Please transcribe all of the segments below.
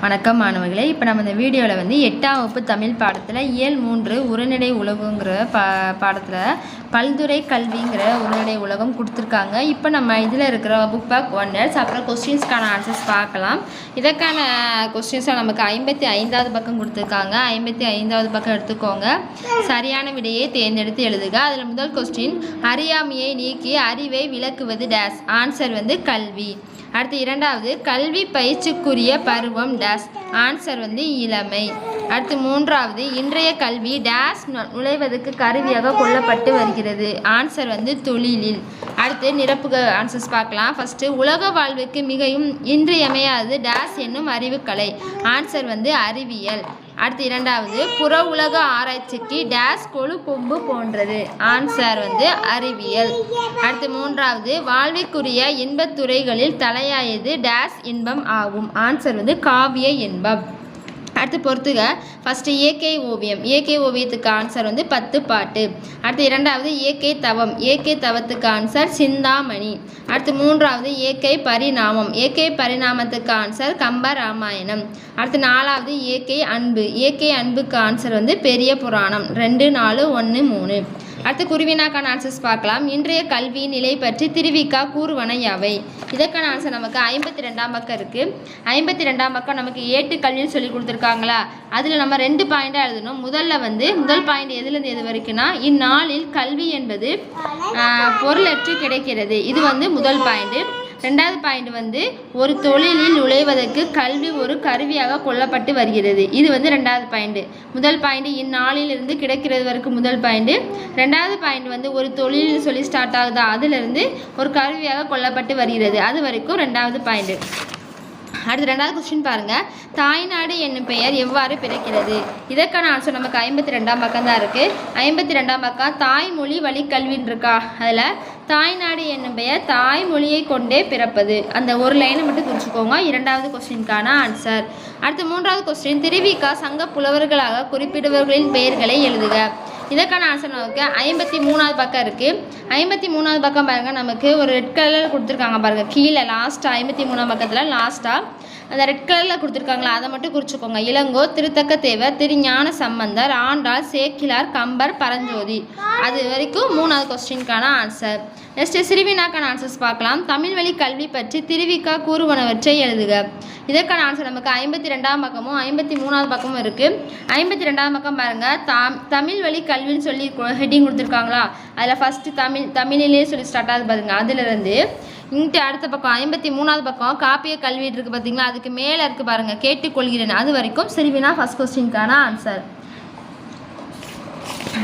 வணக்கம் மாணவர்களே. இப்போ நம்ம இந்த வீடியோவில் வந்து எட்டாம் வகுப்பு தமிழ் பாடத்தில் இயல் மூன்று உரைநடை உலகங்கிற பா பாடத்தில் பல்துறை கல்விங்கிற உரைநடை உலகம் கொடுத்துருக்காங்க. இப்போ நம்ம இதில் இருக்கிற புக் பேக் ஒன்னர்ஸ் அப்புறம் கொஸ்டின்ஸ்க்கான ஆன்சர்ஸ் பார்க்கலாம். இதற்கான கொஸ்டின்ஸை நமக்கு ஐம்பத்தி ஐந்தாவது பக்கம் கொடுத்துருக்காங்க. ஐம்பத்தி ஐந்தாவது பக்கம் எடுத்துக்கோங்க. சரியான விடையை தேர்ந்தெடுத்து எழுதுக. அதில் முதல் கொஸ்டின் அறியாமையை நீக்கி அறிவை விளக்குவது டேஸ் ஆன்சர் வந்து கல்வி. அடுத்து இரண்டாவது கல்வி பயிற்சிக்குரிய பருவம் டேஸ் ஆன்சர் வந்து இளமை. அடுத்து மூன்றாவது இன்றைய கல்வி டேஸ் நு- நுழைவதற்கு கருவியாக கொள்ளப்பட்டு வருகிறது. ஆன்சர் வந்து தொழிலில். அடுத்து நிரப்புக ஆன்சர்ஸ் பார்க்கலாம். ஃபஸ்ட்டு உலக வாழ்வுக்கு மிகவும் இன்றியமையாதது டேஸ் என்னும் அறிவுக்கலை. ஆன்சர் வந்து அறிவியல். அடுத்து இரண்டாவது புற உலக ஆராய்ச்சிக்கு டேஸ் கொழு கொம்பு போன்றது. ஆன்சர் வந்து அறிவியல். அடுத்து மூன்றாவது வாழ்விற்குரிய இன்பத்துறைகளில் தலையாயது டேஸ் இன்பம் ஆகும். ஆன்சர் வந்து காவிய இன்பம். அடுத்து பொறுத்துக. ஃபஸ்ட்டு இயற்கை ஓவியம். இயற்கை ஓவியத்துக்கு ஆன்சர் வந்து பத்து பாட்டு. அடுத்து இரண்டாவது இயற்கை தவம். இயற்கை தவத்துக்கு ஆன்சர் சிந்தாமணி. அடுத்து மூன்றாவது இயற்கை பரிணாமம். இயற்கை பரிணாமத்துக்கு ஆன்சர் கம்ப ராமாயணம். அடுத்து நாலாவது இயற்கை அன்பு. இயற்கை அன்புக்கு ஆன்சர் வந்து பெரிய புராணம். ரெண்டு நாலு ஒன்று மூணு. அடுத்து குருவினாக்கான ஆன்சர்ஸ் பார்க்கலாம். இன்றைய கல்வி நிலை பற்றி திருவிக்கா கூறுவன யாவை? இதற்கான ஆன்சர் நமக்கு ஐம்பத்தி ரெண்டாம் பக்கம் இருக்குது ஐம்பத்தி ரெண்டாம் பக்கம் நமக்கு ஏட்டு கல்வின்னு சொல்லி கொடுத்துருக்காங்களா? அதில் நம்ம ரெண்டு பாயிண்ட்டாக எழுதணும். முதல்ல வந்து முதல் பாயிண்ட் எதுலேருந்து எது வரைக்கும்னா இந்நாளில் கல்வி என்பது பொருளற்று கிடைக்கிறது. இது வந்து முதல் பாயிண்ட்டு ரெண்டாவது பாயிண்ட் வந்து ஒரு தொழிலில் நுழைவதற்கு கல்வி ஒரு கருவியாக கொள்ளப்பட்டு வருகிறது. இது வந்து ரெண்டாவது பாயிண்ட் முதல் பாயிண்ட் இந்நாளிலிருந்து கிடைக்கிறது வரைக்கும் முதல் பாயிண்ட் ரெண்டாவது பாயிண்ட் வந்து ஒரு தொழில் சொல்லி ஸ்டார்ட் ஆகுதா? அதிலிருந்து ஒரு கருவியாக கொள்ளப்பட்டு வருகிறது. அது வரைக்கும் ரெண்டாவது பாயிண்ட் அடுத்து ரெண்டாவது கொஸ்டின் பாருங்கள் தாய்நாடு என்னும் பெயர் எவ்வாறு பிறக்கிறது? இதற்கான ஆன்சர் நமக்கு ஐம்பத்தி ரெண்டாம் பக்கம் தான் இருக்குது ஐம்பத்தி ரெண்டாம் பக்கம் தாய்மொழி வழி கல்வின்னு இருக்கா அதில் தாய்நாடு என்னும் பெயர் தாய்மொழியை கொண்டே பிறப்பது. அந்த ஒரு லைனை மட்டும் குறிச்சுக்கோங்க. இரண்டாவது கொஸ்டினுக்கான ஆன்சர். அடுத்து மூன்றாவது கொஸ்டின். திருவிக்கா சங்க புலவர்களாக குறிப்பிடுபவர்களின் பெயர்களை எழுதுக. இதற்கான ஆன்சர் நமக்கு ஐம்பத்தி மூணாவது பக்கம் இருக்குது ஐம்பத்தி மூணாவது பக்கம் பாருங்கள் நமக்கு ஒரு ரெட் கலரில் கொடுத்துருக்காங்க பாருங்கள் கீழே லாஸ்ட்டாக ஐம்பத்தி மூணாம் பக்கத்தில் லாஸ்ட்டாக அந்த ரெட் கலரில் கொடுத்துருக்காங்களா அதை மட்டும் குறிச்சுக்கோங்க. இளங்கோ திருத்தக்க தேவர் திருஞான சம்பந்தர் ஆண்டாள் சேக்கிலார் கம்பர் பரஞ்சோதி. அது வரைக்கும் மூணாவது கொஸ்டினுக்கான ஆன்சர் நெக்ஸ்ட் சிறுவினாக்கான ஆன்சர்ஸ் பார்க்கலாம். தமிழ் வழி கல்வி பற்றி திருவிக்கா கூறுவனவற்றை எழுதுக. இதற்கான ஆன்சர் நமக்கு ஐம்பத்தி ரெண்டாம் பக்கமும் ஐம்பத்தி மூணாவது பக்கமும் இருக்குது ஐம்பத்தி ரெண்டாம் பக்கம் பாருங்கள் தாம் தமிழ் வழி கல்வின்னு சொல்லி ஹெட்டிங் கொடுத்துருக்காங்களா? அதில் ஃபஸ்ட்டு தமிழ் தமிழிலே சொல்லி ஸ்டார்ட் ஆகுது பாருங்கள் அதுலேருந்து இங்கிட்டு அடுத்த பக்கம் ஐம்பத்தி மூணாவது பக்கம் காப்பிய கல்வி இருக்குது பார்த்தீங்களா அதுக்கு மேலே இருக்குது பாருங்கள் கேட்டுக்கொள்கிறேன். அது வரைக்கும் சிறுவினா ஃபஸ்ட் கொஸ்டினுக்கான ஆன்சர்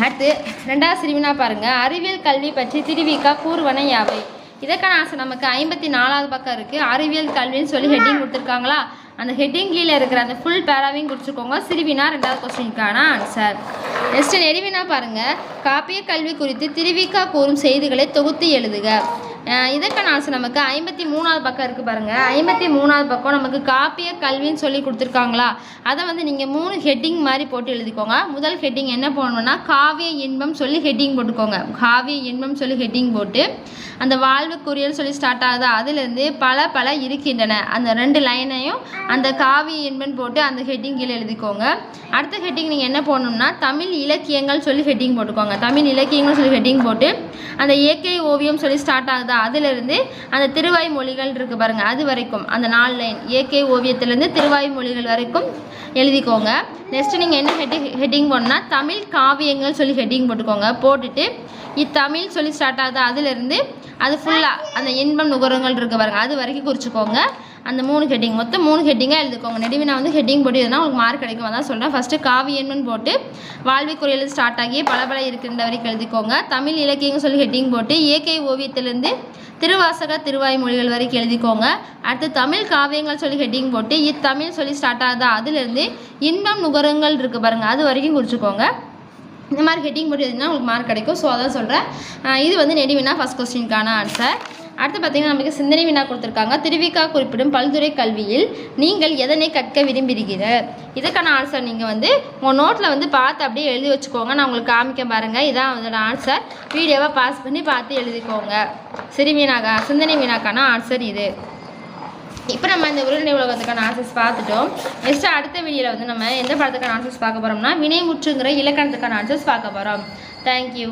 அடுத்து ரெண்டாவது சிறுவினா பாருங்க அறிவியல் கல்வி பற்றி திருவிக்கா கூறுவன யாவை? இதற்கான ஆசை நமக்கு ஐம்பத்தி நாலாவது பக்கம் இருக்குது அறிவியல் கல்வின்னு சொல்லி ஹெட்டிங் கொடுத்துருக்காங்களா? அந்த ஹெட்டிங் கீழே இருக்கிற அந்த ஃபுல் பேராவையும் கொடுத்துருக்கோங்க சிறுவினா ரெண்டாவது கொஸ்டினுக்கான ஆன்சர் நெக்ஸ்ட் நெருவினா பாருங்க காப்பிய கல்வி குறித்து திருவிக்கா கூறும் செய்திகளை தொகுத்து எழுதுக. அஹ் இதற்கான நமக்கு ஐம்பத்தி மூணாவது பக்கம் இருக்குது பாருங்கள் ஐம்பத்தி மூணாவது பக்கம் நமக்கு காப்பிய கல்வின்னு சொல்லி கொடுத்துருக்காங்களா? அதை வந்து நீங்கள் மூணு ஹெட்டிங் மாதிரி போட்டு எழுதிக்கோங்க. முதல் ஹெட்டிங் என்ன போடணும்னா காவிய இன்பம் சொல்லி ஹெட்டிங் போட்டுக்கோங்க. காவிய இன்பம் சொல்லி ஹெட்டிங் போட்டு அந்த வாழ்வுக்குரியல் சொல்லி ஸ்டார்ட் ஆகுதா. அதுலேருந்து பல பல இருக்கின்றன. அந்த ரெண்டு லைனையும் அந்த காவிய இன்பம் போட்டு அந்த ஹெட்டிங் கீழே எழுதிக்கோங்க. அடுத்த ஹெட்டிங் நீங்கள் என்ன போடணும்னா தமிழ் இலக்கியங்கள் சொல்லி ஹெட்டிங் போட்டுக்கோங்க. தமிழ் இலக்கியங்கள் சொல்லி ஹெட்டிங் போட்டு அந்த இயற்கை ஓவியம் சொல்லி ஸ்டார்ட் ஆகுதா அதிலிருந்து அந்த திருவாய் மொழிகள் இருக்குது பாருங்கள் அது வரைக்கும். அந்த நாலு லைன் இயற்கை ஓவியத்திலேருந்து திருவாய் மொழிகள் வரைக்கும் எழுதிக்கோங்க. நெக்ஸ்ட் நீங்கள் என்ன ஹெட்டிங் ஹெட்டிங் போடணும்னா தமிழ் காவியங்கள் சொல்லி ஹெட்டிங் போட்டுக்கோங்க. போட்டுட்டு இத்தமிழ் சொல்லி ஸ்டார்ட் ஆகுது. அதிலிருந்து அது ஃபுல்லாக அந்த இன்பம் நுகரங்கள் இருக்குது பாருங்க அது வரைக்கும் குறிச்சிக்கோங்க. அந்த மூணு ஹெட்டிங் மொத்தம் மூணு ஹெட்டிங்காக எழுதிக்கோங்க. நான் வந்து ஹெட்டிங் போட்டு எதுனா உங்களுக்கு மார்க் கிடைக்கும். அதான் சொல்கிறேன் ஃபஸ்ட்டு காவியன்னு போட்டு வாழ்விக்குரியல் ஸ்டார்ட் ஆகி பல பல இருக்கின்ற வரைக்கும் எழுதிக்கோங்க. தமிழ் இலக்கியங்கள் சொல்லி ஹெட்டிங் போட்டு இயற்கை ஓவியத்திலேருந்து திருவாசக திருவாய் மொழிகள் வரைக்கும் எழுதிக்கோங்க. அடுத்து தமிழ் காவியங்கள் சொல்லி ஹெட்டிங் போட்டு இத்தமிழ் சொல்லி ஸ்டார்ட் ஆகுதா. அதுலேருந்து இன்பம் நுகரங்கள் இருக்குது பாருங்கள் அது வரைக்கும் குறிச்சிக்கோங்க. இந்த மாதிரி ஹெட்டிங் போட்டு எழுதினா உங்களுக்கு மார்க் கிடைக்கும். ஸோ அதான் சொல்கிறேன் இது வந்து நெடுவினா ஃபஸ்ட் கொஸ்டினுக்கான ஆன்சர் அடுத்து பார்த்தீங்கன்னா நமக்கு சிந்தனை வினா கொடுத்துருக்காங்க. திருவிக்கா குறிப்பிடும் பல்துறை கல்வியில் நீங்கள் எதனை கற்க விரும்புகிறீர்கள்? இதுக்கான ஆன்சர் நீங்கள் வந்து உங்கள் நோட்டில் வந்து பார்த்து அப்படியே எழுதி வச்சுக்கோங்க. நான் உங்களுக்கு காமிக்க பாருங்கள் இதான் அதோட ஆன்சர் வீடியோவை பாஸ் பண்ணி பார்த்து எழுதிக்கோங்க. சிறு வினாக்கா சிந்தனை வீணாக்கான ஆன்சர் இது. இப்போ நம்ம இந்த உருளை உலகத்துக்கான ஆன்சர்ஸ் பார்த்துட்டோம். நெக்ஸ்ட் அடுத்த வீடியோவில் வந்து நம்ம எந்த படத்துக்கான ஆன்சர்ஸ் பார்க்க போகிறோம்னா வினைமுற்றுங்கிற இலக்கணத்துக்கான ஆன்சர்ஸ் பார்க்க போகிறோம் தேங்க்யூ